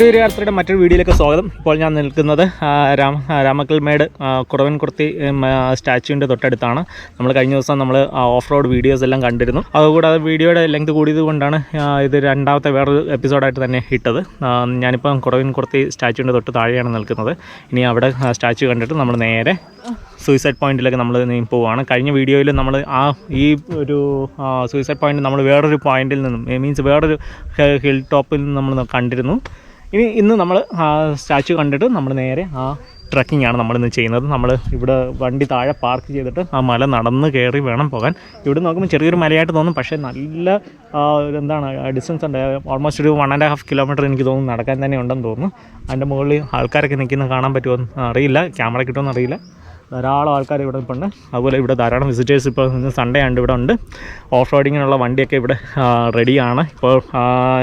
ദൂരൂര് യാത്രയുടെ മറ്റൊരു വീഡിയോയിലേക്ക് സ്വാഗതം. ഇപ്പോൾ ഞാൻ നിൽക്കുന്നത് രാമ രാമക്കൽമേട് കുറവൻകുർത്തി സ്റ്റാച്യുവിന്റെ തൊട്ടടുത്താണ്. നമ്മൾ കഴിഞ്ഞ ദിവസം നമ്മൾ ഓഫ് റോഡ് വീഡിയോസ് എല്ലാം കണ്ടിരുന്നു. അതുകൂടാതെ വീഡിയോയുടെ ലെങ്ത് കൂടിയത് കൊണ്ടാണ് ഇത് രണ്ടാമത്തെ വേറൊരു എപ്പിസോഡായിട്ട് തന്നെ ഇട്ടത്. ഞാനിപ്പം കുറവൻകുർത്തി സ്റ്റാച്യുവിന്റെ തൊട്ട് താഴെയാണ് നിൽക്കുന്നത്. ഇനി അവിടെ സ്റ്റാച്യു കണ്ടിട്ട് നമ്മൾ നേരെ സൂയിസൈഡ് പോയിന്റിലേക്ക് നമ്മൾ പോവുകയാണ് കഴിഞ്ഞ വീഡിയോയിൽ നമ്മൾ ആ ഈ ഒരു സൂയിസൈഡ് പോയിന്റ് നമ്മൾ വേറൊരു പോയിന്റിൽ നിന്നും മീൻസ് വേറൊരു ഹിൽ ടോപ്പിൽ നിന്ന് നമ്മൾ കണ്ടിരുന്നു. ഇനി ഇന്ന് നമ്മൾ ആ സ്റ്റാച്ചു കണ്ടിട്ട് നമ്മൾ നേരെ ആ ട്രക്കിംഗ് ആണ് നമ്മളിന്ന് ചെയ്യുന്നത്. നമ്മൾ ഇവിടെ വണ്ടി താഴെ പാർക്ക് ചെയ്തിട്ട് ആ മല നടന്ന് കയറി വേണം പോകാൻ. ഇവിടെ നോക്കുമ്പോൾ ചെറിയൊരു മലയായിട്ട് തോന്നും പക്ഷേ നല്ല എന്താണ് ഡിസ്റ്റൻസ് ഉണ്ട്. ഓൾമോസ്റ്റ് ഒരു വൺ ആൻഡ് ഹാഫ് കിലോമീറ്റർ എനിക്ക് തോന്നുന്നു നടക്കാൻ തന്നെ ഉണ്ടെന്ന് തോന്നുന്നു. അതിന്റെ മുകളിൽ ആൾക്കാരൊക്കെ നിൽക്കുന്ന കാണാൻ പറ്റുമോ അറിയില്ല. ക്യാമറ കിട്ടുമെന്ന് അറിയില്ല. ധാരാളം ആൾക്കാർ ഇവിടെ ഉണ്ട് അതുപോലെ ഇവിടെ ധാരാളം വിസിറ്റേഴ്സ് ഇപ്പോൾ സൺഡേ ആണ്ട് ഇവിടെ ഉണ്ട്. ഓഫ് റോഡിങ്ങിനുള്ള വണ്ടിയൊക്കെ ഇവിടെ റെഡിയാണ് ഇപ്പോൾ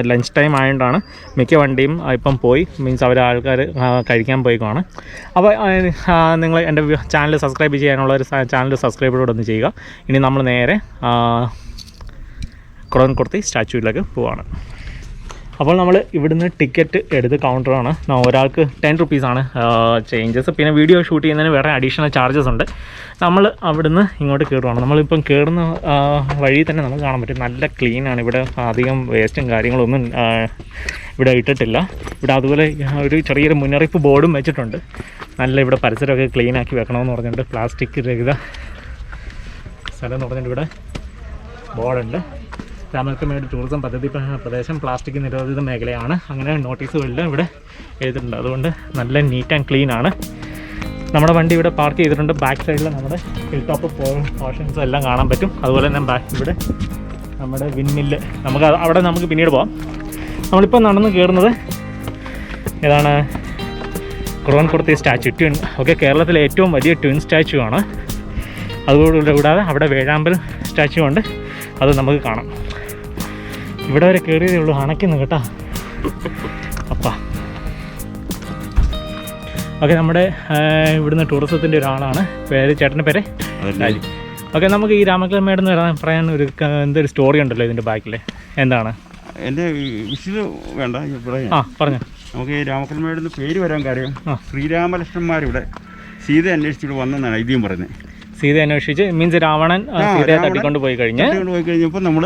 ലഞ്ച് ടൈം ആയതുകൊണ്ടാണ് മിക്ക വണ്ടിയും ഇപ്പം പോയി. മീൻസ് അവർ ആൾക്കാർ കഴിക്കാൻ പോയിക്കുവാണ്. അപ്പോൾ നിങ്ങൾ എന്റെ ചാനൽ സബ്സ്ക്രൈബ് ചെയ്യാനുള്ള ഒരു ചാനൽ സബ്സ്ക്രൈബ് ഒന്ന് ചെയ്യുക. ഇനി നമ്മൾ നേരെ കുറവൻകുർത്തി സ്റ്റാച്യൂവിലേക്ക് പോവാണ്. അപ്പോൾ നമ്മൾ ഇവിടുന്ന് ടിക്കറ്റ് എടുത്ത് കൗണ്ടറാണ് ഒരാൾക്ക് ടെൻ റുപ്പീസാണ് ചേഞ്ചസ് പിന്നെ വീഡിയോ ഷൂട്ട് ചെയ്യുന്നതിന് വേറെ അഡീഷണൽ ചാർജസ് ഉണ്ട്. നമ്മൾ അവിടുന്ന് ഇങ്ങോട്ട് കയറുവാണ് നമ്മളിപ്പം കയറുന്ന വഴി തന്നെ നമുക്ക് കാണാൻ പറ്റും. നല്ല ക്ലീനാണ് ഇവിടെ അധികം വേസ്റ്റും കാര്യങ്ങളൊന്നും ഇവിടെ ഇട്ടിട്ടില്ല. ഇവിടെ അതുപോലെ ഒരു ചെറിയൊരു മുന്നറിയിപ്പ് ബോർഡും വെച്ചിട്ടുണ്ട്. നല്ല ഇവിടെ പരിസരമൊക്കെ ക്ലീൻ ആക്കി വെക്കണമെന്ന് പറഞ്ഞിട്ടുണ്ട് പ്ലാസ്റ്റിക് രഹിത സ്ഥലം എന്ന് പറഞ്ഞിട്ട് ഇവിടെ ബോർഡുണ്ട് രാമൽക്കമേട് ടൂറിസം പദ്ധതി പ്രദേശം പ്ലാസ്റ്റിക് നിരോധിത മേഖലയാണ്. അങ്ങനെ നോട്ടീസുകളിൽ ഇവിടെ എഴുതിയിട്ടുണ്ട്. അതുകൊണ്ട് നല്ല നീറ്റ് ആൻഡ് ക്ലീൻ ആണ്. നമ്മുടെ വണ്ടി ഇവിടെ പാർക്ക് ചെയ്തിട്ടുണ്ട്. ബാക്ക് സൈഡിൽ നമ്മുടെ ഹിൽ ടോപ്പ് പോർഷൻസ് എല്ലാം കാണാൻ പറ്റും. അതുപോലെ തന്നെ ബാക്ക് ഇവിടെ നമ്മുടെ വിൻമില്ല് നമുക്ക് അവിടെ നമുക്ക് പിന്നീട് പോകാം നമ്മളിപ്പോൾ നടന്ന് കയറുന്നത് ഏതാണ്? കുറവൻകുർത്തി സ്റ്റാച്യു ട്വിൻ ഓക്കെ കേരളത്തിലെ ഏറ്റവും വലിയ ട്വിൻ സ്റ്റാച്യു ആണ്. അതുകൂടെ കൂടാതെ അവിടെ വേഴാമ്പൽ സ്റ്റാച്യു ഉണ്ട്. അത് നമുക്ക് കാണാം. ഇവിടെ വരെ കയറിയതേ ഉള്ളൂ അണയ്ക്കുന്നു കേട്ടോ. അപ്പാ. ഓക്കെ നമ്മുടെ ഇവിടുന്ന് ടൂറിസത്തിന്റെ ഒരാളാണ്. പേര് ചേട്ടന്റെ പേര്? ലാലി ഓക്കെ നമുക്ക് ഈ രാമക്കൽമേട് എന്ന് പറയാൻ ഒരു എന്തൊരു സ്റ്റോറി ഉണ്ടല്ലോ ഇതിന്റെ ബാക്കിൽ? എന്താണ്? എന്റെ വിശുദ്ധ വേണ്ട ആ പറഞ്ഞു. നമുക്ക് ഈ രാമക്കൽമേടുന്ന് പേര് വരാൻ കാര്യം ആ. ശ്രീരാമലക്ഷ്മന്മാരിവിടെ സീത അന്വേഷിച്ചിട്ട് വന്നെന്നാണ് ഐതിഹ്യം പറയുന്നത്. സീത അന്വേഷിച്ച് മീൻസ് രാവണൻ സീതയെ തട്ടിക്കൊണ്ട് പോയി കഴിഞ്ഞ്. പോയി കഴിഞ്ഞപ്പോൾ നമ്മൾ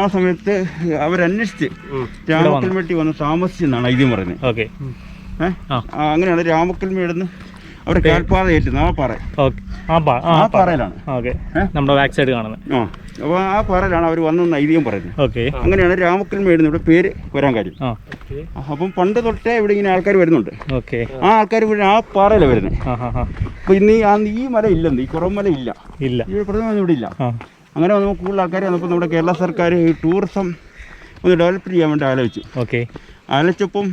ആ സമയത്ത് അവരന്വേഷിച്ച് രാമക്കൽമേട്ടി വന്ന്. താമസിച്ചെന്നാണ് ഐതിഹ്യം പറയുന്നത്. ഓക്കെ. അങ്ങനെയാണ് രാമക്കൽമേടുന്ന് അവിടെ കാൽപ്പാത ഏറ്റുന്നത് ആ പാറ. ആ പാ ആ ആ പാറയിലാണ്? നമ്മുടെ ബാക്ക് സൈഡ് കാണുന്നത്. ആ അപ്പോൾ ആ പാറയിലാണ് അവർ വന്നെന്ന് ഐതിഹ്യം പറയുന്നത്. ഓക്കെ. അങ്ങനെയാണ് രാമക്കൽമേടുന്ന് ഇവിടെ പേര് വരാൻ കാര്യം. അപ്പം പണ്ട് തൊട്ടേ ഇവിടെ ഇങ്ങനെ ആൾക്കാർ വരുന്നുണ്ട്. ഓക്കെ. ആ ആൾക്കാർ ഇവിടെ ആ പാറയിലാണ് വരുന്നത്. അപ്പോൾ ഇന്ന് ഈ മല ഇല്ലെന്ന് ഈ കുറവ് മല ഇല്ല. ഇല്ല. ഇവിടെ പ്രധാന ഇവിടെ ഇല്ല. അങ്ങനെ വന്നപ്പോൾ കൂടുതൽ ആൾക്കാർ വന്നപ്പോൾ നമ്മുടെ കേരള സർക്കാർ ഈ ടൂറിസം ഒന്ന് ഡെവലപ്പ് ചെയ്യാൻ വേണ്ടി ആലോചിച്ചു. ഓക്കെ ആലോചിച്ചപ്പം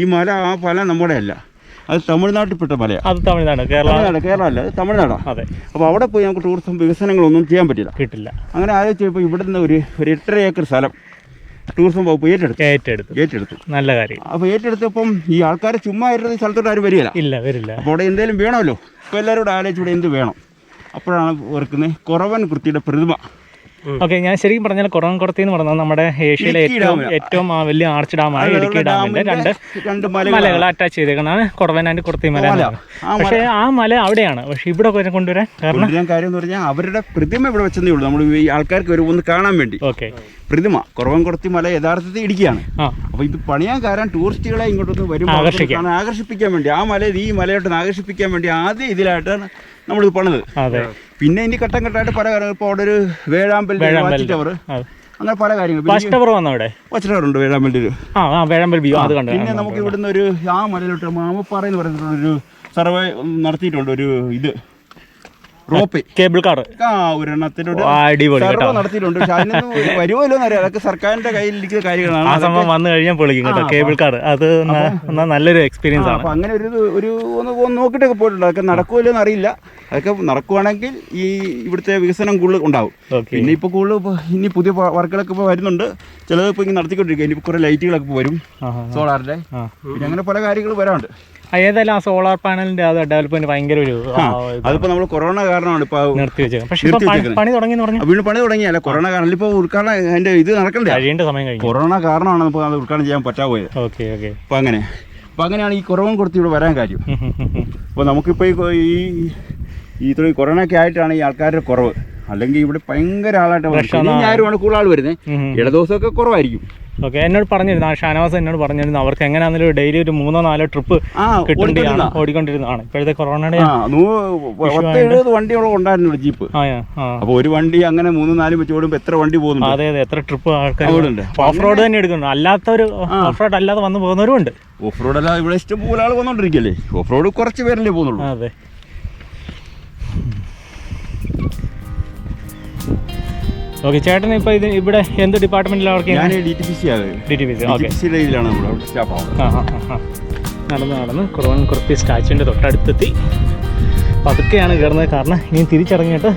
ഈ മല ആ മല നമ്മുടെ അല്ല അത് തമിഴ്നാട്ടിൽപ്പെട്ട മലയാണ് അത് തമിഴ്നാട് തമിഴ്നാട് കേരള അല്ല അത് തമിഴ്നാടാണ് അതെ. അപ്പോൾ അവിടെ പോയി നമുക്ക് ടൂറിസം വികസനങ്ങളൊന്നും ചെയ്യാൻ പറ്റില്ല. കിട്ടില്ല. അങ്ങനെ ആലോചിച്ചപ്പോൾ ഇവിടെ നിന്ന് ഒരു ഒരു എട്ടര ഏക്കർ സ്ഥലം ടൂറിസം വകുപ്പ് ഏറ്റെടുത്തു. ഏറ്റെടുത്തു. ഏറ്റെടുത്തു. നല്ല കാര്യം. അപ്പോൾ ഏറ്റെടുത്തപ്പം ഈ ആൾക്കാർ ചുമ്മാ ഇരുന്ന ഈ സ്ഥലത്തോട്ട് ആരും വരികയില്ല. ഇല്ല വരില്ല. അപ്പോൾ അവിടെ എന്തെങ്കിലും വേണമല്ലോ? അപ്പോൾ എല്ലാവരും ആലോചിച്ച് ഇവിടെ എന്ത് വേണം? അപ്പോഴാണ് ഓർക്കുന്നത് കുറവൻ കുർത്തിയുടെ പ്രതിമ. ഓക്കെ ഞാൻ ശരിക്കും പറഞ്ഞാൽ കുറവൻ കുർത്തി എന്ന് പറഞ്ഞാൽ നമ്മുടെ ഏഷ്യയിലെ ഏറ്റവും ഏറ്റവും വലിയ ആർച്ച് ഡാമായ ഇടുക്കി ഡാമിന്റെ രണ്ട് രണ്ട് മലകൾ അറ്റാച്ച് ചെയ്തേക്കുന്നതാണ് കുറവൻ ആൻഡ് കുർത്തി മല മല. ആ മല. പക്ഷേ ആ മല അവിടെയാണ്. പക്ഷെ ഇവിടെ കൊണ്ടുവരാൻ കാരണം? ഞാൻ കാര്യം എന്ന് പറഞ്ഞാൽ അവരുടെ പ്രതിമ ഇവിടെ വെച്ചതേ ഉള്ളൂ. നമ്മൾ ഈ ആൾക്കാർക്ക് ഒരു ഒന്ന് കാണാൻ വേണ്ടി. ഓക്കെ. പ്രതിമ കുറവൻ കുർത്തി മല യഥാർത്ഥത്തിൽ ഇടുക്കിയാണ്. അപ്പൊ അപ്പോൾ ഇത് പണിയാൻ കാരണം ടൂറിസ്റ്റുകളെ ഇങ്ങോട്ടൊന്ന് വരുമ്പോൾ ആകർഷിക്കാൻ. ആകർഷിപ്പിക്കാൻ വേണ്ടി ആ മല ഈ മലയോട്ടൊന്ന് ആകർഷിപ്പിക്കാൻ വേണ്ടി ആദ്യം ഇതിലായിട്ടാണ് നമ്മളിത് പണിത്. പിന്നെ ഇനി ഘട്ടം ഘട്ടമായിട്ട് പല കാര്യങ്ങൾ ഇപ്പോൾ അവിടെ ഒരു വേഴാമ്പൽ ടവർ അങ്ങനെ പല കാര്യങ്ങൾ. ഫസ്റ്റ് ടവർ വന്നു അവിടെ? ഉണ്ട് വേഴാമ്പലിൽ ആ ആ വേഴമ്പൽ വ്യൂ അത് കണ്ടു. പിന്നെ നമുക്ക് ഇവിടുന്ന് ഒരു ആ മലയിലോട്ട് മാമപ്പാറ എന്ന് പറഞ്ഞിട്ടുള്ളൊരു ഒരു സർവേ നടത്തിയിട്ടുണ്ട് ഒരു ഇത്. റോപ്പ്. കേബിൾ കാർ ആ കേട്ടോ. നടത്തിയിട്ടുണ്ട്. പക്ഷെ അതിനൊന്നും വരുമല്ലോ എന്നറിയാം. അതൊക്കെ സർക്കാരിന്റെ കയ്യിലിരിക്കുന്ന കാര്യങ്ങളാണ്. ആ സംഭവം വന്നു കഴിഞ്ഞാൽ പൊളിക്കും കേട്ടോ. കേബിൾ കാർ അത് നല്ലൊരു എക്സ്പീരിയൻസ് ആണ്. അങ്ങനെ ഒരു ഒരു ഒന്ന് ഒന്ന് നോക്കിയിട്ടൊക്കെ പോയിട്ടുണ്ട്. അതൊക്കെ നടക്കുമല്ലോ എന്നറിയില്ല. അതൊക്കെ നടക്കുവാണെങ്കിൽ ഈ ഇവിടുത്തെ വികസനം കൂടുതൽ ഉണ്ടാവും. പിന്നെ ഇപ്പോൾ കൂടുതൽ ഇനി പുതിയ വർക്കുകളൊക്കെ ഇപ്പോൾ വരുന്നുണ്ട്. ചിലത് ഇപ്പോൾ ഇങ്ങനെ നടത്തിക്കൊണ്ടിരിക്കുക ഇനി കുറേ ലൈറ്റുകളൊക്കെ വരും. സോളാറിന്റെ പിന്നെ അങ്ങനെ പല കാര്യങ്ങളും വരാനുണ്ട് ആ, ഏതായാലും ആ സോളാർ പാനലിന്റെ അത് ഡെവലപ്മെന്റ് ഭയങ്കര ഒരു അതിപ്പോ നമ്മൾ കൊറോണ കാരണമാണ് ഇപ്പൊ നിർത്തി വെച്ചത്. പക്ഷെ പണി-. തുടങ്ങി വീണ്ടും പണി തുടങ്ങിയല്ല കൊറോണ കാരണം ഇപ്പൊ ഉദ്ഘാടനം അതിന്റെ ഇത് നടക്കണ്ടേ? കഴിയേണ്ട സമയം കഴിഞ്ഞു. കൊറോണ കാരണമാണ് നമുക്ക് അത് ഉദ്ഘാടനം ചെയ്യാൻ പറ്റാ പോയത്. Okay okay. അപ്പൊ അങ്ങനെ. അപ്പൊ അങ്ങനെയാണ് ഈ കുറവും കൊടുത്ത് ഇവിടെ വരാൻ കാര്യം. അപ്പൊ നമുക്കിപ്പോ ഈ ഈ ഈ ഇത്ര കൊറോണ ഒക്കെ ആയിട്ടാണ് ഈ ആൾക്കാരുടെ കുറവ്. അല്ലെങ്കിൽ ഇവിടെ ഭയങ്കര ആളായിട്ട്. ഞായറുമാണ് കൂടുതൽ ആൾ വരുന്നത്? ഇടദിവസമൊക്കെ കുറവായിരിക്കും. ഓക്കെ എന്നോട് പറഞ്ഞിരുന്നു ആ ഷാനവാസ് എന്നോട് പറഞ്ഞിരുന്നു അവർക്ക് എങ്ങനെയാണെങ്കിലും ഡെയിലി ഒരു മൂന്നോ നാലോ ട്രിപ്പ് ഓടിക്കൊണ്ടിരുന്ന. ഓടിക്കൊണ്ടിരുന്നതാണ്. ഇപ്പോഴത്തെ കൊറോണയുടെ എഴുപത് വണ്ടിയോളം ഉണ്ടായിരുന്നു ജീപ്പ്. അപ്പോൾ ഒരു വണ്ടി അങ്ങനെ മൂന്നും നാലും വെച്ച് ഓടുമ്പോൾ എത്ര വണ്ടി പോകുന്നു അതെ അതെ എത്ര ട്രിപ്പ് ആൾക്കാർ. ഓഫ് റോഡ് തന്നെ എടുക്കുന്നു അല്ലാത്തൊരു ഓഫ് റോഡ് അല്ലാതെ വന്നു പോകുന്നവരും ഉണ്ട്. ഓഫ് റോഡ് അല്ലാതെ ഇവിടെ ഇഷ്ടം പോലെ ആൾ വന്നോണ്ടിരിക്കല്ലേ? ഓഫ് റോഡ് കുറച്ച് പേരല്ലേ പോകുന്നുള്ളൂ. അതെ. ഓക്കെ ചേട്ടൻ ഇപ്പൊ ഇത് ഇവിടെ എന്ത് ഡിപ്പാർട്ട്മെന്റിലാണ് വർക്ക് ഞാൻ ചെയ്യുന്നത്? ഡി ടി പി സി ആണ് D T P C okay T P സിയുടെ ഇതിലാണ് നമ്മൾ അവിടെ സ്റ്റാഫാണ് ആ ആ ആ, ആ. നടന്ന് നടന്ന് കുറവൻ കുർത്തി സ്റ്റാച്ചുവിന്റെ തൊട്ടടുത്തെത്തി. പതുക്കെയാണ് കയറുന്നത്. കാരണം ഇനി തിരിച്ചിറങ്ങിയിട്ട്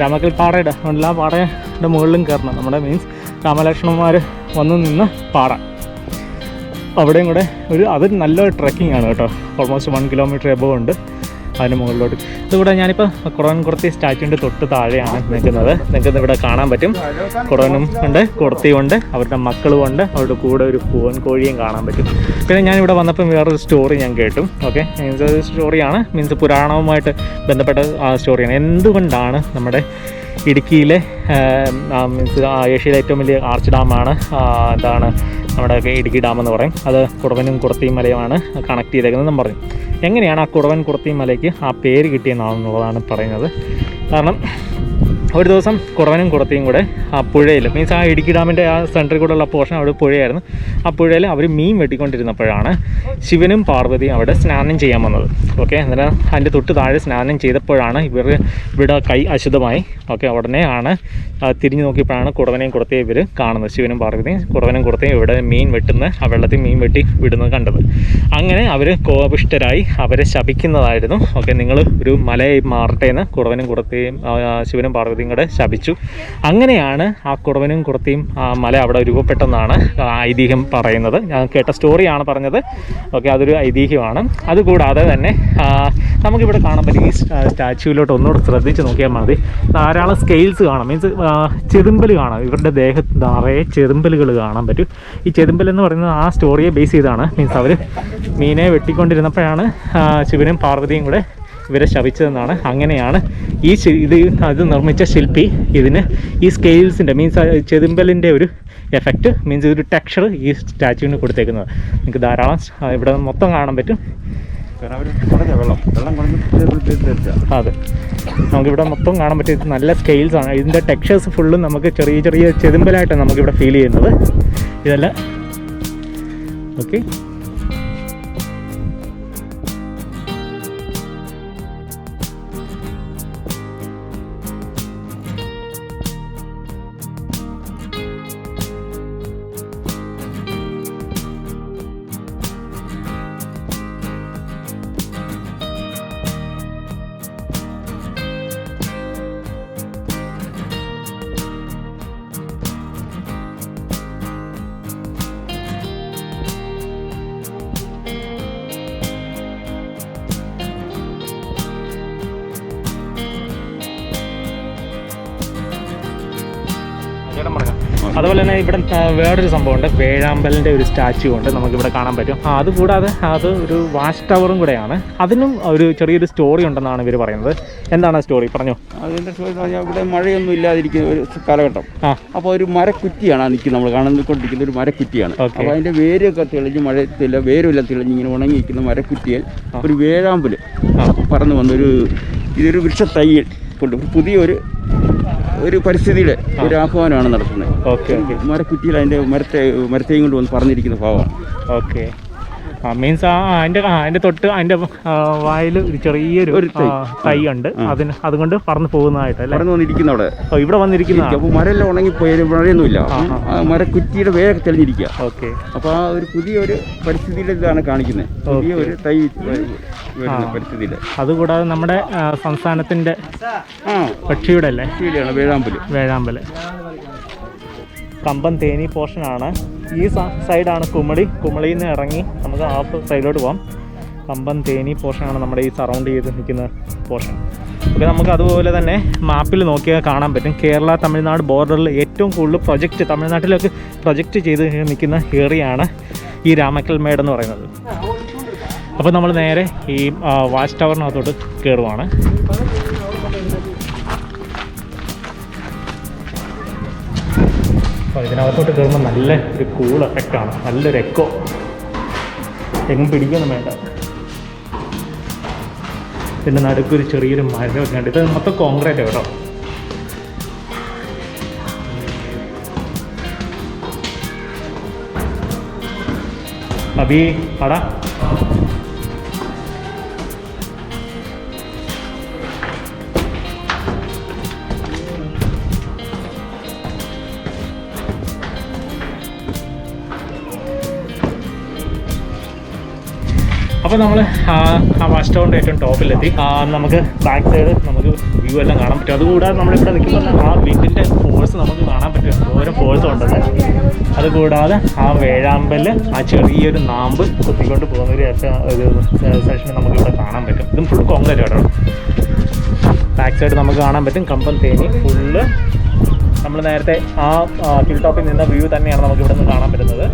രാമക്കൽ പാറയുടെ എല്ലാ പാറയുടെ മുകളിലും കയറണം. നമ്മുടെ മീൻസ് രാമലക്ഷ്മണന്മാർ വന്നു നിന്ന് പാറ. അവിടെയും കൂടെ ഒരു അത് നല്ലൊരു ട്രക്കിംഗ് ആണ് കേട്ടോ. ഓൾമോസ്റ്റ് വൺ കിലോമീറ്റർ എബോ ഉണ്ട്. അതിന് മുകളിലോട്ട്. ഇതിവിടെ ഞാനിപ്പോൾ കുറവൻ കുർത്തി സ്റ്റാച്യുവിന്റെ തൊട്ട് താഴെയാണ് നിൽക്കുന്നത്. നിങ്ങൾക്ക് ഇവിടെ കാണാൻ പറ്റും. കുറവനും ഉണ്ട് കുർത്തിയും ഉണ്ട് അവരുടെ മക്കളും ഉണ്ട് അവരുടെ കൂടെ ഒരു പൂവൻ കോഴിയും കാണാൻ പറ്റും. പിന്നെ ഞാനിവിടെ വന്നപ്പോൾ വേറൊരു സ്റ്റോറി ഞാൻ കേട്ടു. ഓക്കെ സ്റ്റോറിയാണ് മീൻസ് പുരാണവുമായിട്ട് ബന്ധപ്പെട്ട ആ സ്റ്റോറിയാണ് എന്തുകൊണ്ടാണ് നമ്മുടെ ഇടുക്കിയിലെ മീൻസ് ഏഷ്യയിലെ ഏറ്റവും വലിയ ആർച്ച് ഡാമാണ് എന്താണ് നമ്മുടെ ഇടുക്കി ഡാം എന്ന് പറയും. അത് കുടവനും കുർത്തിയും മലയുമാണ് കണക്ട് ചെയ്തേക്കുന്നതെന്നും പറയും. എങ്ങനെയാണ് ആ കുടവൻ കുർത്തിയും മലയ്ക്ക് ആ പേര് കിട്ടിയെന്നാണെന്നുള്ളതാണ് പറയുന്നത്. കാരണം ഒരു ദിവസം കുറവനും കുടത്തിയും കൂടെ ആ പുഴയിൽ മീൻസ് ആ ഇടുക്കി ഡാമിന്റെ ആ സെന്ററിൽ കൂടെ ഉള്ള പോർഷൻ അവിടെ പുഴയായിരുന്നു. ആ പുഴയിൽ അവർ മീൻ വെട്ടിക്കൊണ്ടിരുന്നപ്പോഴാണ് ശിവനും പാർവതിയും അവിടെ സ്നാനം ചെയ്യാൻ വന്നത്. ഓക്കെ അന്നേരം അതിന്റെ തൊട്ട് താഴെ സ്നാനം ചെയ്തപ്പോഴാണ് ഇവർ ഇവിടെ കൈ അശുദ്ധമായി. ഓക്കെ ഉടനെ ആണ് തിരിഞ്ഞു നോക്കിയപ്പോഴാണ് കുറവനെയും കുറത്തേ ഇവർ കാണുന്നത്. ശിവനും പാർവതിയും കുറവനും കുറത്തേയും ഇവിടെ മീൻ വെട്ടുന്ന ആ വെള്ളത്തിൽ മീൻ വെട്ടി വിടുന്നത് കണ്ടത്. അങ്ങനെ അവർ കോപിഷ്ടരായി അവരെ ശപിക്കുന്നതായിരുന്നു. ഓക്കെ നിങ്ങൾ ഒരു മലയായി മാറട്ടെ എന്ന് കുറത്തേയും ശിവനും പാർവതി പാർവതിയും കൂടെ ശപിച്ചു. അങ്ങനെയാണ് ആ കുടവനും കുടത്തെയും ആ മല അവിടെ രൂപപ്പെട്ടെന്നാണ് ഐതിഹ്യം പറയുന്നത്. ഞാൻ കേട്ട സ്റ്റോറിയാണ് പറഞ്ഞത്. ഓക്കെ അതൊരു ഐതിഹ്യമാണ്. അതുകൂടാതെ തന്നെ നമുക്കിവിടെ കാണാൻ പറ്റും ഈ സ്റ്റാച്യൂവിലോട്ട് ഒന്നുകൂടെ ശ്രദ്ധിച്ച് നോക്കിയാൽ മതി. ധാരാളം സ്കെയിൽസ് കാണാം. മീൻസ് ചെതുമ്പൽ കാണാം. ഇവരുടെ ദേഹത്ത് നിറയെ ചെതുമ്പലുകൾ കാണാൻ പറ്റും. ഈ ചെതുമ്പൽ എന്ന് പറയുന്നത് ആ സ്റ്റോറിയെ ബേസ് ചെയ്താണ്. മീൻസ് അവർ മീനെ വെട്ടിക്കൊണ്ടിരുന്നപ്പോഴാണ് ശിവനും പാർവതിയും കൂടെ ഇവരെ ശപിച്ചതെന്നാണ്. അങ്ങനെയാണ് ഈ ഇത് അത് നിർമ്മിച്ച ശില്പി ഇതിന് ഈ സ്കെയിൽസിന്റെ മീൻസ് ചെതുമ്പലിന്റെ ഒരു എഫക്റ്റ് മീൻസ് ഒരു ടെക്സ്ചർ ഈ സ്റ്റാച്യുവിന് കൊടുത്തേക്കുന്നത്. നിങ്ങൾക്ക് ധാരാളം ഇവിടെ മൊത്തം കാണാൻ പറ്റും. അതെ. നമുക്കിവിടെ മൊത്തം കാണാൻ പറ്റിയ ഇത് നല്ല സ്കെയിൽസ് ആണ്. ഇതിന്റെ ടെക്സ്ചേഴ്സ് ഫുള്ളും നമുക്ക് ചെറിയ ചെറിയ ചെതുമ്പലായിട്ടാണ് നമുക്കിവിടെ ഫീൽ ചെയ്യുന്നത്. ഇതെല്ലാം. ഓക്കെ അതുപോലെ തന്നെ ഇവിടെ വേറൊരു സംഭവമുണ്ട്. വേഴാമ്പലിന്റെ ഒരു സ്റ്റാച്യു ഉണ്ട്. നമുക്കിവിടെ കാണാൻ പറ്റും. അതുകൂടാതെ അത് ഒരു വാച്ച് ടവറും കൂടെയാണ്. അതിനും ഒരു ചെറിയൊരു സ്റ്റോറി ഉണ്ടെന്നാണ് ഇവർ പറയുന്നത്. എന്താണ് ആ സ്റ്റോറി? പറഞ്ഞു. അതിന്റെ സ്റ്റോറി പറഞ്ഞാൽ ഇവിടെ മഴയൊന്നും ഇല്ലാതിരിക്കുന്ന ഒരു കാലഘട്ടം. ആ. അപ്പോൾ ഒരു മരക്കുറ്റിയാണ് ആ നിൽക്കുന്നത്. നമ്മൾ കാണുന്നിക്കൊണ്ടിരിക്കുന്ന ഒരു മരക്കുറ്റിയാണ്. അപ്പോൾ അതിന്റെ വേരൊക്കെ തെളിഞ്ഞ് മഴയത്തില്ല വേരുമില്ല തെളിഞ്ഞ് ഇങ്ങനെ ഉണങ്ങി നിൽക്കുന്ന മരക്കുറ്റിയിൽ ഒരു വേഴാമ്പൽ പറന്ന് വന്നൊരു ഇതൊരു വൃക്ഷ തയ്യൽ കൊണ്ട് പുതിയൊരു ഒരു പരിസ്ഥിതിയുടെ ഒരു ആഹ്വാനമാണ് നടത്തുന്നത്. Okay okay. മരക്കുറ്റിയിൽ അതിന്റെ മരത്തെ മരത്തെയും കൊണ്ട് വന്ന് പറഞ്ഞിരിക്കുന്ന ഭാവമാണ്. ഓക്കെ. മീൻസ് ആ അതിന്റെ അതിന്റെ തൊട്ട് അതിന്റെ വായിൽ ഒരു ചെറിയൊരു ഒരു തൈ. ഉണ്ട്. അതിന് അതുകൊണ്ട് പറന്ന് പോകുന്നതായിട്ട് പറന്നു വന്നിരിക്കുന്ന അവിടെ. ഇവിടെ വന്നിരിക്കുന്ന അപ്പോൾ മരമെല്ലാം ഉണങ്ങിപ്പോയാൽ മഴയൊന്നുമില്ല. മരക്കുറ്റിയുടെ വേഗം തെളിഞ്ഞിരിക്കുക ഓക്കെ. അപ്പോൾ ആ ഒരു പുതിയൊരു പരിസ്ഥിതിയുടെ ഇതാണ് കാണിക്കുന്നത്. പുതിയ ഒരു തൈ വ- വരുന്ന പരിസ്ഥിതിയുടെ. അതുകൂടാതെ നമ്മുടെ സംസ്ഥാനത്തിന്റെ പക്ഷിയുടെ അല്ലേ വേഴാമ്പൽ. വേഴാമ്പൽ. കമ്പം തേനി പോർഷനാണ് ഈ സൈഡാണ് കുമളി. കുമളിയിൽ നിന്ന് ഇറങ്ങി നമുക്ക് ആ സൈഡിലോട്ട് പോകാം കമ്പം തേനി പോർഷനാണ് നമ്മുടെ ഈ സറൗണ്ട് ചെയ്ത് നിൽക്കുന്ന പോർഷൻ ഓക്കെ നമുക്ക് അതുപോലെ തന്നെ മാപ്പിൽ നോക്കിയാൽ കാണാൻ പറ്റും. കേരള തമിഴ്നാട് ബോർഡറിൽ ഏറ്റവും കൂടുതൽ പ്രൊജക്റ്റ് തമിഴ്നാട്ടിലൊക്കെ പ്രൊജക്റ്റ് ചെയ്ത് നിൽക്കുന്ന ഏറിയാണ് ഈ രാമക്കൽ മേട് എന്ന് പറയുന്നത്. അപ്പോൾ നമ്മൾ നേരെ ഈ വാച്ച് ടവറിനകത്തോട്ട് കയറുവാണ് അപ്പോൾ ഇതിനകത്തോട്ട് കയറുമ്പോൾ നല്ല ഒരു കൂൾ എഫക്റ്റാണ് നല്ലൊരു എക്കോ എങ്ങും പിടിക്കൊന്നും വേണ്ട. പിന്നെ നടുക്കൊരു ചെറിയൊരു മരമൊക്കെ ഉണ്ട്. ഇത് മൊത്തം കോൺക്രീറ്റ് കേട്ടോ. അബി പടാ അപ്പോൾ നമ്മൾ ആ വാച്ച് ടവറിന്റെ ഏറ്റവും ടോപ്പിലെത്തി നമുക്ക് ബാക്ക് സൈഡ് നമുക്ക് വ്യൂ എല്ലാം കാണാൻ പറ്റും. അതുകൂടാതെ നമ്മളിവിടെ നിൽക്കുമ്പോൾ ആ വിൻഡിന്റെ ഫോഴ്സ് നമുക്ക് കാണാൻ പറ്റും. ഓരോ ഫോഴ്സ് ഉണ്ടത് അതുകൂടാതെ ആ വേഴാമ്പൽ ആ ചെറിയൊരു നാമ്പ് കുത്തിക്കൊണ്ട് പോകുന്ന ഒരു സെഷൻ നമുക്കിവിടെ കാണാൻ പറ്റും. ഇതും ഫുൾ കോൺക്രീറ്റ് ബാക്ക് സൈഡ് നമുക്ക് കാണാൻ പറ്റും. കമ്പം തേനി ഫുള്ള് നമ്മൾ നേരത്തെ ആ ഹിൽ ടോപ്പിൽ നിന്ന വ്യൂ തന്നെയാണ് നമുക്ക് ഇവിടെ നിന്ന് കാണാൻ പറ്റുന്നത്.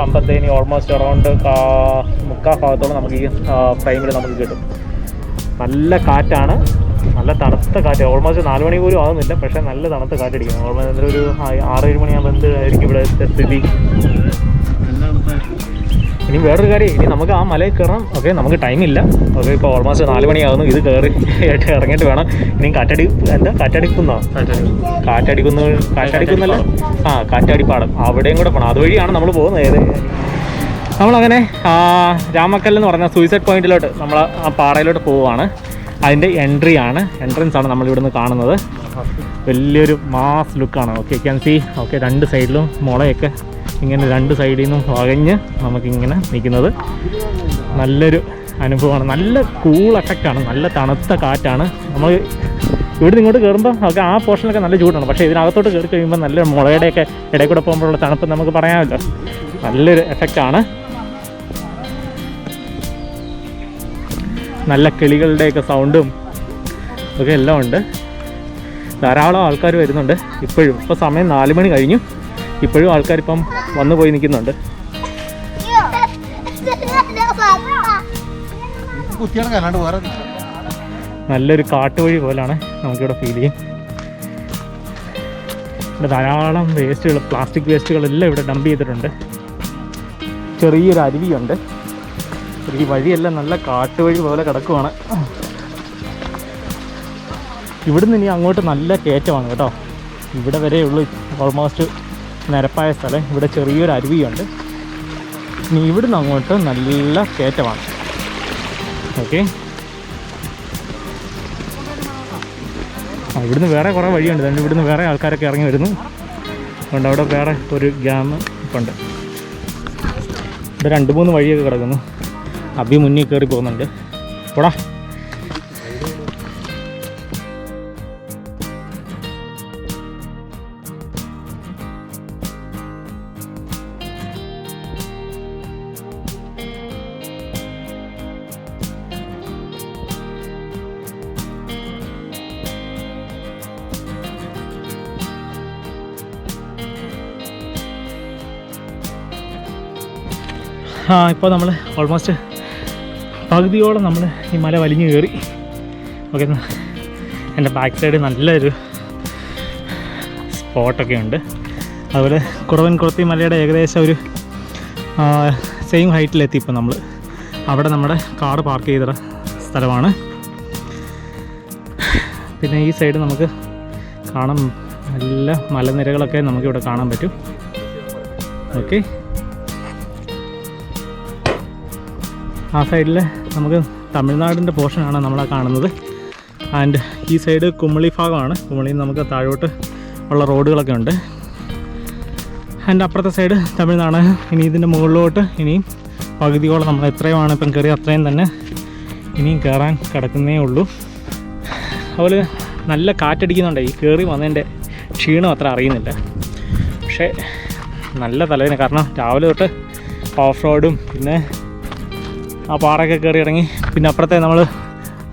കമ്പത്തേനി ഓൾമോസ്റ്റ് അറൗണ്ട് മുക്കാ ഭാഗത്തോളം നമുക്ക് ഈ ഫ്രെയിമിൽ നമുക്ക് കിട്ടും. നല്ല കാറ്റാണ്. നല്ല തണുത്ത കാറ്റ്. ഓൾമോസ്റ്റ് നാല് മണി പോലും ആകുന്നില്ല പക്ഷേ നല്ല തണുത്ത കാറ്റടിക്കുന്നത് ഓൾമോസ്റ്റ് ഒരു ആറേഴ് മണിയാകുമ്പോൾ എന്തായിരിക്കും ഇവിടെ സ്ഥിതി? ഇനി വേറൊരു കാര്യം. ഇനി നമുക്ക് ആ മലയിൽ കയറണം. ഓക്കെ നമുക്ക് ടൈമില്ല ഓക്കെ ഇപ്പോൾ ഓൾമോസ്റ്റ് നാല് മണിയാകുന്നു ഇത് കയറി ഇറങ്ങിയിട്ട് വേണം. ഇനി കാറ്റടി എന്താ? കാറ്റടിക്കുന്നോ? കാറ്റടിക്കുന്ന കാറ്റടിക്കുന്നല്ല? ആ കാറ്റടിപ്പാടം. അവിടെയും കൂടെ പോകണം അതുവഴിയാണ് നമ്മൾ പോകുന്നത്. ഏത്? നമ്മളങ്ങനെ രാമക്കൽ എന്ന് പറഞ്ഞ സൂയിസൈഡ് പോയിന്റിലോട്ട് നമ്മൾ ആ പാറയിലോട്ട് പോവുകയാണ് അതിന്റെ എൻട്രി ആണ്. എൻട്രൻസ് ആണ് നമ്മൾ ഇവിടുന്ന് കാണുന്നത്. വലിയൊരു മാസ് ലുക്കാണ് ഓക്കെ ക്യാൻ സി ഓക്കെ രണ്ട് സൈഡിലും മുളയൊക്കെ ഇങ്ങനെ രണ്ട് സൈഡിൽ നിന്നും വകഞ്ഞ് നമുക്കിങ്ങനെ നിൽക്കുന്നത്. നല്ലൊരു അനുഭവമാണ്. നല്ല കൂൾ എഫക്റ്റാണ് നല്ല തണുത്ത കാറ്റാണ്. നമ്മൾ ഇവിടുന്ന് ഇങ്ങോട്ട് കയറുമ്പോൾ ഒക്കെ ആ പോർഷനൊക്കെ നല്ല ചൂടാണ്. പക്ഷേ ഇതിനകത്തോട്ട് കയറി കഴിയുമ്പോൾ നല്ല മുളയുടെയൊക്കെ ഇടയിൽ കൂടെ പോകുമ്പോഴുള്ള തണുപ്പ് നമുക്ക് പറയാമല്ലോ. നല്ലൊരു എഫക്റ്റാണ് നല്ല കിളികളുടെയൊക്കെ സൗണ്ടും ഒക്കെ എല്ലാം ഉണ്ട്. ധാരാളം ആൾക്കാർ വരുന്നുണ്ട്. ഇപ്പോഴും. ഇപ്പോൾ സമയം നാല് മണി കഴിഞ്ഞു. ഇപ്പോഴും ആൾക്കാർ ഇപ്പം വന്നു പോയി നിൽക്കുന്നുണ്ട്. നല്ലൊരു കാട്ടുവഴി പോലാണ് നമുക്കിവിടെ ഫീൽ ചെയ്യും. ഇവിടെ ധാരാളം വേസ്റ്റുകൾ പ്ലാസ്റ്റിക് വേസ്റ്റുകളെല്ലാം ഇവിടെ ഡംപ് ചെയ്തിട്ടുണ്ട്. ചെറിയൊരു അരുവിയുണ്ട്. ഈ വഴിയെല്ലാം നല്ല കാട്ടുവഴി പോലെ കിടക്കുവാണ്. ഇവിടുന്ന് ഇനി അങ്ങോട്ട് നല്ല കയറ്റമാണ് കേട്ടോ. ഇവിടെ വരെയുള്ളൂ ഓൾമോസ്റ്റ് നിരപ്പായ സ്ഥലം. ഇവിടെ ചെറിയൊരു അരുവിയുണ്ട്. ഇനി ഇവിടുന്ന് അങ്ങോട്ട് നല്ല കയറ്റമാണ്. ഓക്കെ ഇവിടുന്ന് വേറെ കുറേ വഴിയുണ്ട്. അതുകൊണ്ട് ഇവിടുന്ന് വേറെ ആൾക്കാരൊക്കെ ഇറങ്ങി വരുന്നു. അതുകൊണ്ട് അവിടെ വേറെ ഒരു ഗ്യാമ് ഇപ്പം ഉണ്ട്. ഇവിടെ രണ്ട് മൂന്ന് വഴിയൊക്കെ കിടക്കുന്നു. അബി മുന്നിൽ കയറി പോകുന്നുണ്ട്. പോടാ. ആ ഇപ്പോൾ നമ്മൾ ഓൾമോസ്റ്റ് പകുതിയോളം നമ്മൾ ഈ മല വലിഞ്ഞു കയറി ഓക്കെ എന്റെ ബാക്ക് സൈഡ് നല്ലൊരു സ്പോട്ടൊക്കെ ഉണ്ട്. അതുപോലെ കുറവൻ കുറത്തി മലയുടെ ഏകദേശം ഒരു സെയിം ഹൈറ്റിലെത്തി ഇപ്പോൾ നമ്മൾ അവിടെ നമ്മുടെ കാർ പാർക്ക് ചെയ്ത സ്ഥലമാണ്. പിന്നെ ഈ സൈഡ് നമുക്ക് കാണാൻ നല്ല മലനിരകളൊക്കെ നമുക്കിവിടെ കാണാൻ പറ്റും. ഓക്കെ. ആ സൈഡിൽ നമുക്ക് തമിഴ്നാടിന്റെ പോർഷനാണ് നമ്മളാ കാണുന്നത്. ആൻഡ് ഈ സൈഡ് കുമളി ഭാഗമാണ്. കുമളിയിൽ നിന്ന് നമുക്ക് താഴോട്ട് ഉള്ള റോഡുകളൊക്കെ ഉണ്ട്. ആൻഡ് അപ്പുറത്തെ സൈഡ് തമിഴ്നാട്. ഇനി ഇതിന്റെ മുകളിലോട്ട് ഇനിയും പകുതിയോളം നമ്മൾ എത്രയുമാണ് ഇപ്പം കയറി അത്രയും തന്നെ ഇനിയും കയറാൻ കിടക്കുന്നേ ഉള്ളൂ. അതുപോലെ നല്ല കാറ്റടിക്കുന്നുണ്ട്. ഈ കയറി വന്നതിന്റെ ക്ഷീണം അത്ര അറിയുന്നില്ല. പക്ഷേ നല്ല തലവേദന. കാരണം രാവിലെ തൊട്ട് ഓഫ് റോഡും പിന്നെ ആ പാറയൊക്കെ കയറി ഇറങ്ങി. പിന്നെ അപ്പുറത്തെ നമ്മൾ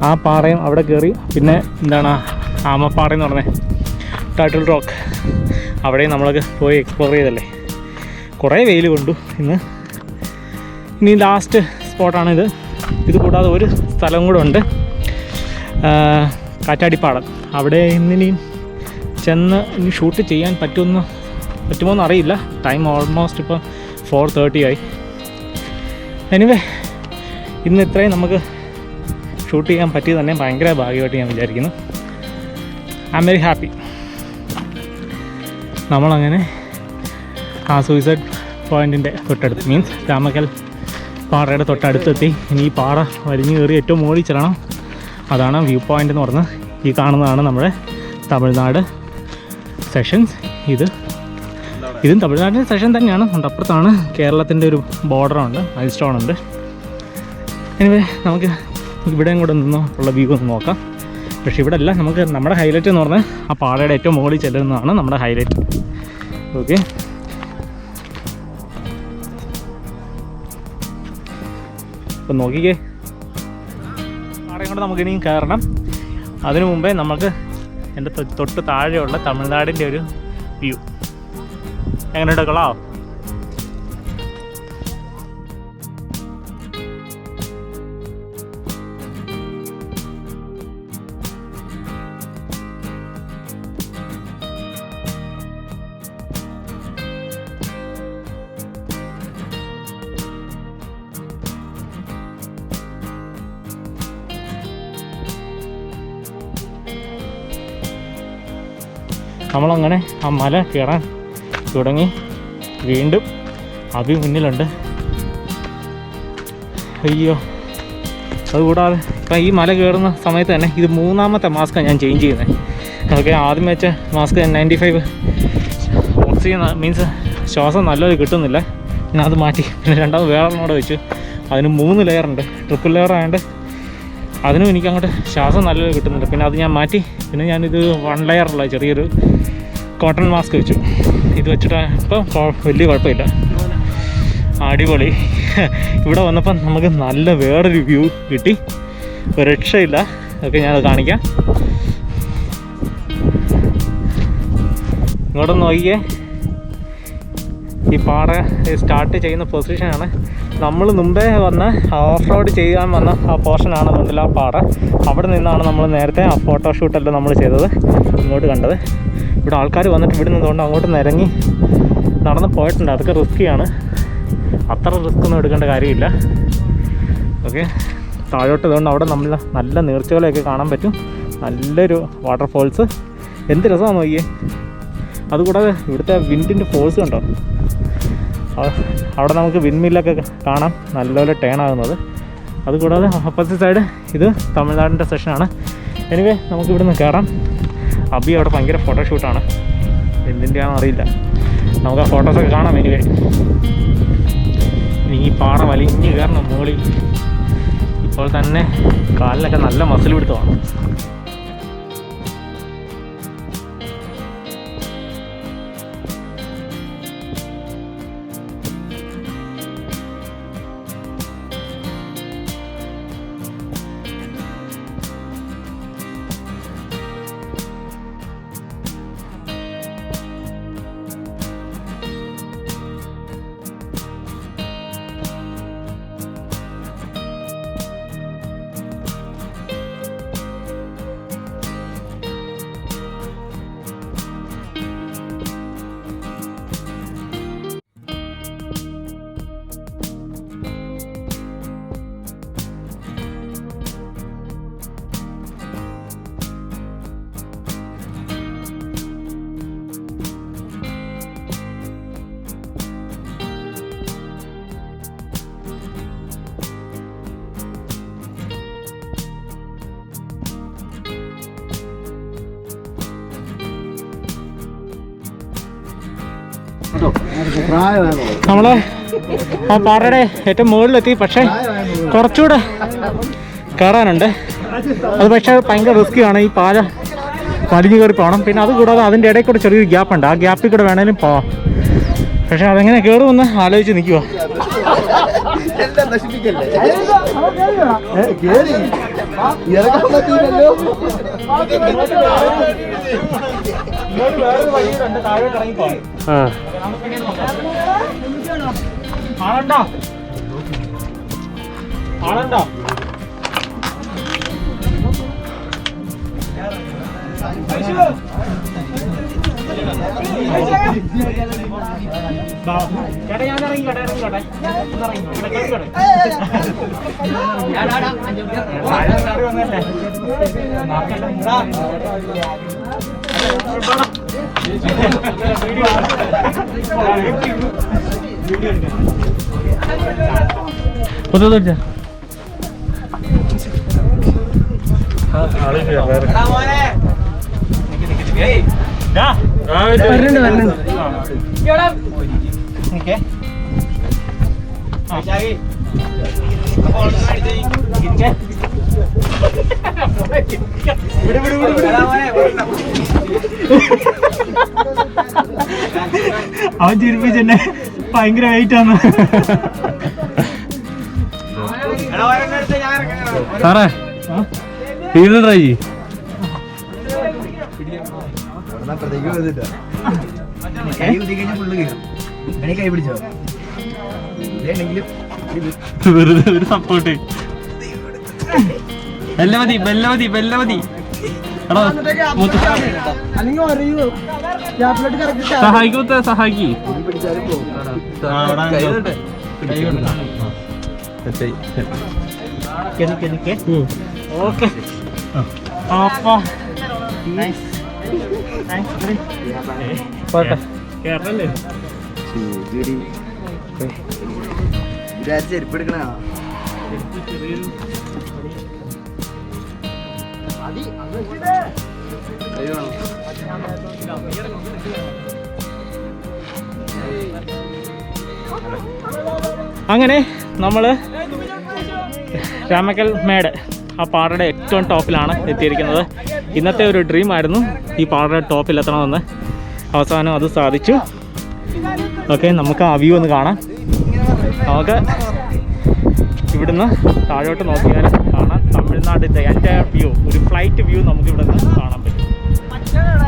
ആ പാറയും അവിടെ കയറി പിന്നെ എന്താണ് ആമപ്പാറ എന്ന് പറഞ്ഞത് ടൈറ്റിൽ റോക്ക് അവിടെയും നമ്മളൊക്കെ പോയി എക്സ്പ്ലോർ ചെയ്തല്ലേ. കുറേ വെയിൽ കൊണ്ടു ഇന്ന്. ഇനി ലാസ്റ്റ് സ്പോട്ടാണിത് ഇത് കൂടാതെ ഒരു സ്ഥലം കൂടെ ഉണ്ട്. കാറ്റാടിപ്പാടം അവിടെ ഇന്നിനിയും ചെന്ന് ഇനി ഷൂട്ട് ചെയ്യാൻ പറ്റുമെന്ന് പറ്റുമോ എന്ന് അറിയില്ല. ടൈം ഓൾമോസ്റ്റ് ഇപ്പോൾ ഫോർ തേർട്ടി ആയി. എനിവേ ഇന്ന് ഇത്രയും നമുക്ക് ഷൂട്ട് ചെയ്യാൻ പറ്റിയത് തന്നെ ഭയങ്കര ഭാഗ്യമായിട്ട് ഞാൻ വിചാരിക്കുന്നു. ഐ എം വെരി ഹാപ്പി നമ്മളങ്ങനെ ആ സൂയിസൈഡ് പോയിന്റിന്റെ തൊട്ടടുത്ത് മീൻസ് രാമക്കൽ പാറയുടെ തൊട്ടടുത്തെത്തി. ഇനി ഈ പാറ വലിഞ്ഞു കയറി ഏറ്റവും മുകളിൽ ചെല്ലണം. അതാണ് വ്യൂ പോയിന്റ് എന്ന് പറഞ്ഞ് ഈ കാണുന്നതാണ് നമ്മുടെ തമിഴ്നാട് സെഷൻസ് ഇത് ഇതും തമിഴ്നാടിന്റെ സെഷൻ തന്നെയാണ്. അപ്പുറത്താണ് കേരളത്തിന്റെ ഒരു ബോർഡറുണ്ട് മൈൽ സ്റ്റോൺ ഉണ്ട്. എനിവേ നമുക്ക് ഇവിടെ കൂടെ നിന്ന് ഉള്ള വ്യൂ ഒന്ന് നോക്കാം. പക്ഷേ ഇവിടെ അല്ല നമുക്ക് നമ്മുടെ ഹൈലൈറ്റ് എന്ന് പറഞ്ഞാൽ ആ പാറയുടെ ഏറ്റവും മുകളിൽ ചെല്ലുന്നതാണ് നമ്മുടെ ഹൈലൈറ്റ് ഓക്കെ അപ്പം നോക്കിക്കേ. പാറയും കൊണ്ട് നമുക്ക് ഇനിയും കയറണം. അതിനു മുമ്പേ നമുക്ക് എന്റെ തൊട്ട് താഴെയുള്ള തമിഴ്നാടിന്റെ ഒരു വ്യൂ എങ്ങനെയുണ്ട് കൊള്ളാം നമ്മളങ്ങനെ ആ മല കയറാൻ തുടങ്ങി. വീണ്ടും അഭി മുന്നിലുണ്ട്. അയ്യോ. അതുകൂടാതെ ഇപ്പം ഈ മല കയറുന്ന സമയത്ത് തന്നെ ഇത് മൂന്നാമത്തെ മാസ്കാണ് ഞാൻ ചേഞ്ച് ചെയ്യുന്നത് ഓക്കെ ആദ്യം വെച്ച mask ninety five oxygen means ശ്വാസം നല്ലത് കിട്ടുന്നില്ല. പിന്നെ അത് മാറ്റി. പിന്നെ രണ്ടാമത് വേറെ കൂടെ വെച്ചു. അതിന് മൂന്ന് ലെയർ ഉണ്ട്. ട്രിപ്പിൾ ലെയർ ആയതുകൊണ്ട് അതിനും എനിക്ക് അങ്ങോട്ട് ശ്വാസം നല്ലത് കിട്ടുന്നുണ്ട്. പിന്നെ അത് ഞാൻ മാറ്റി. പിന്നെ ഞാനിത് വൺ ലെയറുള്ള ചെറിയൊരു കോട്ടൺ മാസ്ക് വെച്ചു. ഇത് വെച്ചിട്ട് ഇപ്പോൾ വലിയ കുഴപ്പമില്ല. അടിപൊളി. ഇവിടെ വന്നപ്പം നമുക്ക് നല്ല വേറൊരു വ്യൂ കിട്ടി. രക്ഷയില്ല. ഒക്കെ ഞാനത് കാണിക്കാം. ഇങ്ങോട്ടൊന്ന് നോക്കിയേ ഈ പാറ സ്റ്റാർട്ട് ചെയ്യുന്ന പൊസിഷനാണ് നമ്മൾ മുമ്പേ വന്ന് ഓഫ് റോഡ് ചെയ്യാൻ വന്ന ആ പോർഷനാണ് മുന്നിൽ ആ പാറ അവിടെ നിന്നാണ് നമ്മൾ നേരത്തെ ആ ഫോട്ടോഷൂട്ടെല്ലാം നമ്മൾ ചെയ്തത്. ഇങ്ങോട്ട് കണ്ടത്. ഇവിടെ ആൾക്കാർ വന്നിട്ട് ഇവിടെ നിന്നുകൊണ്ട് അങ്ങോട്ട് നിരങ്ങി നടന്ന് പോയിട്ടുണ്ട്. അതൊക്കെ റിസ്ക്കിയാണ് അത്ര റിസ്ക് ഒന്നും എടുക്കേണ്ട കാര്യമില്ല. ഓക്കെ താഴോട്ട് ഇതുകൊണ്ട് അവിടെ നമ്മൾ നല്ല നീർച്ചകളെയൊക്കെ കാണാൻ പറ്റും. നല്ലൊരു വാട്ടർഫോൾസ് എന്ത് രസമാണ് നോക്കിയേ. അതുകൂടാതെ ഇവിടുത്തെ വിൻഡിന്റെ ഫോഴ്സ് കണ്ടോ? അ- അവിടെ നമുക്ക് വിൻമില്ലൊക്കെ കാണാം. നല്ലപോലെ ടേൺ ആകുന്നത്. അതുകൂടാതെ ഓപ്പോസിറ്റ് സൈഡ് ഇത് തമിഴ്നാടിന്റെ സെഷനാണ് എനിവേ നമുക്കിവിടുന്ന് കയറാം അബി അവിടെ ഭയങ്കര ഫോട്ടോഷൂട്ടാണ് എന്തിന്റെയാണെന്ന് അറിയില്ല. നമുക്ക് ആ ഫോട്ടോസൊക്കെ കാണാം എനിവേ ഈ പാറ വലിഞ്ഞ് കയറണം മുകളിൽ. ഇപ്പോൾ തന്നെ കാലിനൊക്കെ നല്ല മസിൽ പിടുത്തമാണ്. നമ്മൾ ആ പാറയുടെ ഏറ്റവും മുകളിലെത്തി പക്ഷേ കുറച്ചുകൂടെ കയറാനുണ്ട് അത് പക്ഷേ ഭയങ്കര ആണ് ഈ പാല വലിഞ്ഞു കയറി പോകണം പിന്നെ അത് കൂടാതെ അതിന്റെ ഇടയിൽ കൂടെ ചെറിയൊരു ഗ്യാപ്പ് ഉണ്ട് ആ ഗ്യാപ്പിൽ കൂടെ വേണേലും പോവാം പക്ഷെ അതെങ്ങനെ കയറുമെന്ന് ആലോചിച്ച് നിൽക്കുക എല്ലാം നശിപ്പിക്കല്ലേ പറ്റില്ലല്ലോ ആളുണ്ടോ ആളുണ്ടോ ചേട്ടാ ഞാൻ ഇറങ്ങി കേട്ടെ ഇറങ്ങി കേട്ടെ ഇറങ്ങി കേട്ടെ അവൻ ചിരിപ്പിച്ചെന്നെ ഭയങ്കര വെയിറ്റ് ആണ്. സാറേ ഇത് ട്രൈ ചെയ്യ്. സപ്പോർട്ട് ചെയ്യും വെറുതെ ഒരു സപ്പോർട്ട് മെല്ലെ മതി മെല്ലെ മതി മെല്ലെ മതി സഹായിക്കൂത്ത സഹായിക്ക്. ഓക്കെ. അപ്പൊ. പോട്ടെ. കേരളല്ലേ ചെരുപ്പ് എടുക്കണ അങ്ങനെ നമ്മൾ രാമക്കൽ മേട് ആ പാറയുടെ ഏറ്റവും ടോപ്പിലാണ് എത്തിയിരിക്കുന്നത്. ഇന്നത്തെ ഒരു ഡ്രീം ആയിരുന്നു ഈ പാറയുടെ ടോപ്പിൽ എത്തണമെന്ന്. അവസാനം അത് സാധിച്ചു. ഓക്കെ നമുക്ക് ആ വ്യൂ ഒന്ന് കാണാം. നമുക്ക് ഇവിടുന്ന് താഴോട്ട് നോക്കിയാൽ കാണാം തമിഴ്നാടിന്റെ എന്റെ വ്യൂ ഒരു ഫ്ലൈറ്റ് വ്യൂ നമുക്ക് ഇവിടെ നിന്ന് കാണാൻ പറ്റും.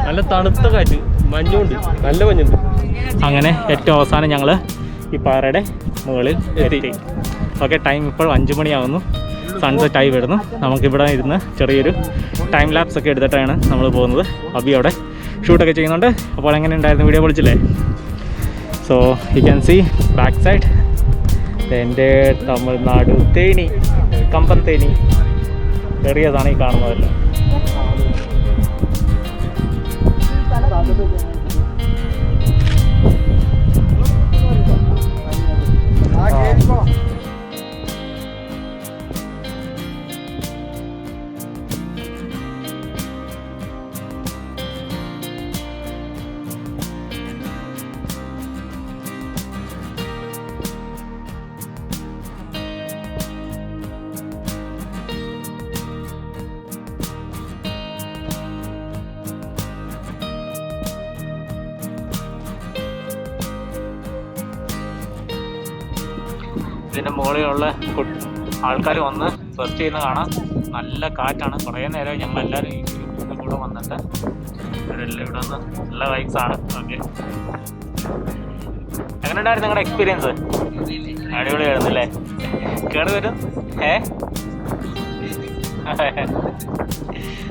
നല്ല തണുത്ത കാറ്റ് മഞ്ഞുണ്ട് നല്ല മഞ്ഞുണ്ട്. അങ്ങനെ ഏറ്റവും അവസാനം ഞങ്ങൾ ഈ പാറയുടെ മുകളിൽ എത്തി. ഓക്കെ ടൈം ഇപ്പോൾ അഞ്ച് മണിയാവുന്നു. സൺസെറ്റ് ആയി വരുന്നു. നമുക്കിവിടെ ഇരുന്ന് ചെറിയൊരു ടൈം ലാപ്സ് ഒക്കെ എടുത്തിട്ടാണ് നമ്മൾ പോകുന്നത്. അബി അവിടെ ഷൂട്ടൊക്കെ ചെയ്യുന്നുണ്ട്. അപ്പോൾ എങ്ങനെ ഉണ്ടായിരുന്നു വീഡിയോ വിളിച്ചില്ലേ? So you can see back side എന്റെ തമിഴ്നാട് തേനി കമ്പൻ തേനി. ചെറിയതാണ് ഈ കാണുന്നതല്ലോ ഇതിന്റെ മുകളിലുള്ള ആൾക്കാർ വന്ന് സെർച്ച് ചെയ്യുന്ന കാണാം. നല്ല കാറ്റാണ്. കുറേ നേരം ഞങ്ങളെല്ലാവരും ഈ ഗ്രൂപ്പിന്റെ കൂടെ വന്നിട്ട് ഇവിടെ ഇവിടെ വന്ന് നല്ല ആണ്. ഓക്കെ എങ്ങനെ ഉണ്ടായിരുന്നു നിങ്ങളുടെ എക്സ്പീരിയൻസ് അടിപൊളിയായിരുന്നു അല്ലേ? കേട് വരും. ഏ?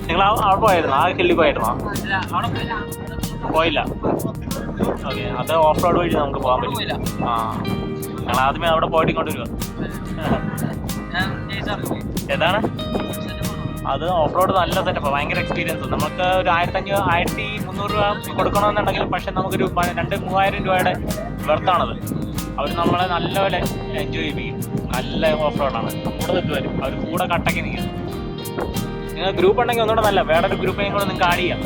നിങ്ങൾ അവിടെ പോയായിരുന്നോ? ആ ഹില്ലിൽ പോയായിരുന്നോ? പോയില്ല. ഓക്കെ അത് ഓഫ് റോഡ് വഴി നമുക്ക് പോകാൻ പറ്റില്ല ആ. ഞങ്ങൾ ആദ്യമേ അവിടെ പോയിട്ട് ഇങ്ങോട്ട് വരുക ഏതാണ്? അത് ഓഫ് റോഡ് നല്ല സെറ്റപ്പ് ഭയങ്കര എക്സ്പീരിയൻസ് നമുക്ക് ഒരു ആയിരത്തി അഞ്ഞൂറ് ആയിരത്തി മുന്നൂറ് രൂപ കൊടുക്കണമെന്നുണ്ടെങ്കിൽ പക്ഷെ നമുക്കൊരു രണ്ട് മൂവായിരം രൂപയുടെ വെർത്താണത് അവർ നമ്മളെ നല്ലപോലെ എൻജോയ് ചെയ്യിപ്പിക്കും നല്ല ഓഫ് റോഡാണ് കൂടെ വരും അവർ കൂടെ കട്ടക്കി നിൽക്കും. നിങ്ങൾ ഗ്രൂപ്പ് ഉണ്ടെങ്കിൽ ഒന്നുകൂടെ നല്ല വേറൊരു ഗ്രൂപ്പിനെയും കൂടെ നിങ്ങൾക്ക് ആഡ് ചെയ്യാം.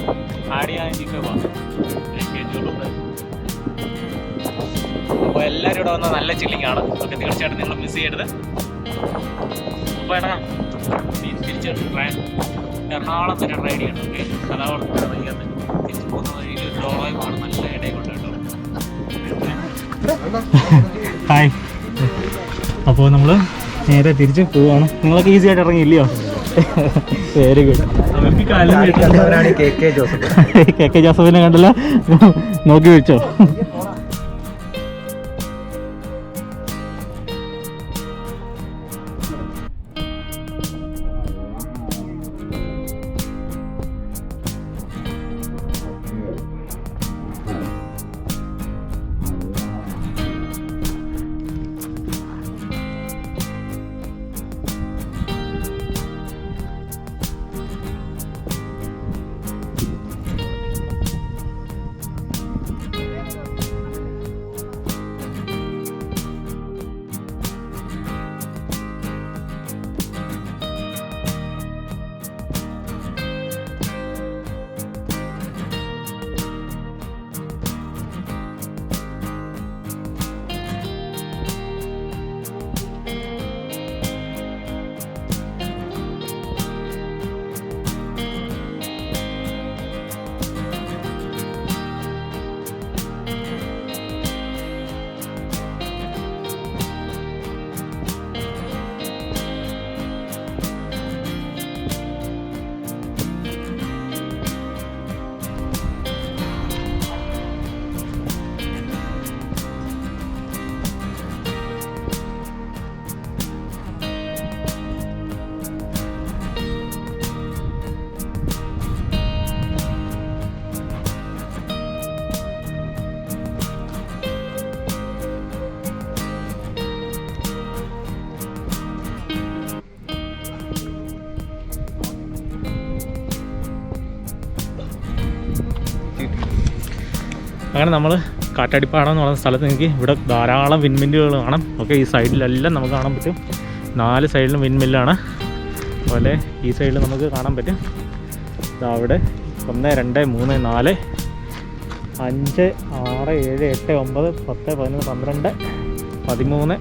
ആഡ് ചെയ്യാൻ ജീപ്പേ പോകാം അപ്പോൾ എല്ലാവരും ഇവിടെ വന്ന നല്ല ചില്ലിങ് ആണ്. ഓക്കെ തീർച്ചയായിട്ടും നിങ്ങൾ മിസ് ചെയ്യരുത്. അപ്പോൾ എടാ തിരിച്ചു തിരിച്ച് ട്രെയിൻ എറണാകുളം വരെ റൈഡ് ചെയ്യണം ഓക്കെ? അതാ ഇറങ്ങിയത്. തിരിച്ചു പോകുന്ന വഴിയിൽ ഒരു നല്ല ഇടയിൽ കൊണ്ട് കേട്ടോ. ഹായ് അപ്പോൾ നമ്മൾ നേരെ തിരിച്ച് പോവാണ്. നിങ്ങളൊക്കെ ഈസി ആയിട്ട് ഇറങ്ങിയില്ലയോ? വെരി ഗുഡ് കെ കെ ജോസഫിനെ കണ്ടല്ലോ. നോക്കി വെച്ചോ. അങ്ങനെ നമ്മൾ കാറ്റാടിപ്പാടം എന്ന് പറയുന്ന സ്ഥലത്ത് നിങ്ങൾക്ക് ഇവിടെ ധാരാളം വിൻമില്ലുകൾ കാണാം. ഓക്കെ ഈ സൈഡിലെല്ലാം നമുക്ക് കാണാൻ പറ്റും. നാല് സൈഡിലും വിൻമില്ലാണ് അതുപോലെ ഈ സൈഡിൽ നമുക്ക് കാണാൻ പറ്റും. അവിടെ ഒന്ന് രണ്ട് മൂന്ന് നാല് അഞ്ച് ആറ് ഏഴ് എട്ട് ഒമ്പത് പത്ത് പതിനൊന്ന് പന്ത്രണ്ട് പതിമൂന്ന്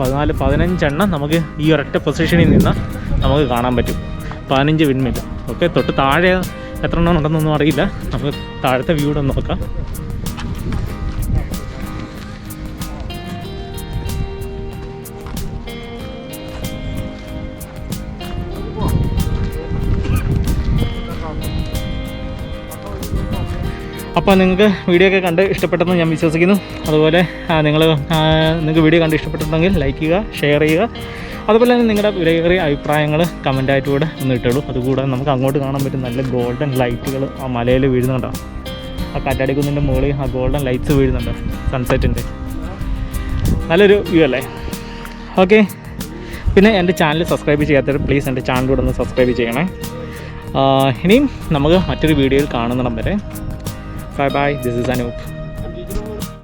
പതിനാല് പതിനഞ്ചെണ്ണം നമുക്ക് ഈ ഒരൊറ്റ പൊസിഷനിൽ നിന്ന് നമുക്ക് കാണാൻ പറ്റും. പതിനഞ്ച് വിൻമില്ല ഓക്കെ തൊട്ട് താഴെ എത്ര എണ്ണം ഉണ്ടെന്നൊന്നും അറിയില്ല. നമുക്ക് താഴത്തെ വ്യൂ ഒന്ന് നോക്കാം. അപ്പോൾ നിങ്ങൾക്ക് വീഡിയോ ഒക്കെ കണ്ട് ഇഷ്ടപ്പെട്ടെന്ന് ഞാൻ വിശ്വസിക്കുന്നു. അതുപോലെ നിങ്ങൾ നിങ്ങൾക്ക് വീഡിയോ കണ്ട് ഇഷ്ടപ്പെട്ടിട്ടുണ്ടെങ്കിൽ ലൈക്ക് ചെയ്യുക ഷെയർ ചെയ്യുക. അതുപോലെ തന്നെ നിങ്ങളുടെ വിലയേറിയ അഭിപ്രായങ്ങൾ കമന്റായിട്ട് കൂടെ ഒന്ന് ഇട്ടുള്ളൂ അതുകൂടാതെ നമുക്ക് അങ്ങോട്ട് കാണാൻ പറ്റും നല്ല ഗോൾഡൻ ലൈറ്റുകൾ ആ മലയിൽ വീഴുന്നുണ്ടോ? ആ കാറ്റാടിക്കുന്നിന്റെ മുകളിൽ ആ ഗോൾഡൻ ലൈറ്റ്സ് വീഴുന്നുണ്ട്? സൺസെറ്റിന്റെ നല്ലൊരു വ്യൂ അല്ലേ? ഓക്കെ പിന്നെ എന്റെ ചാനൽ സബ്സ്ക്രൈബ് ചെയ്യാത്തവർ പ്ലീസ് എന്റെ ചാനൽ ഒന്ന് സബ്സ്ക്രൈബ് ചെയ്യണേ. ഇനിയും നമുക്ക് മറ്റൊരു വീഡിയോയിൽ കാണുന്നിടം വരെ Bye bye. This is Anoop.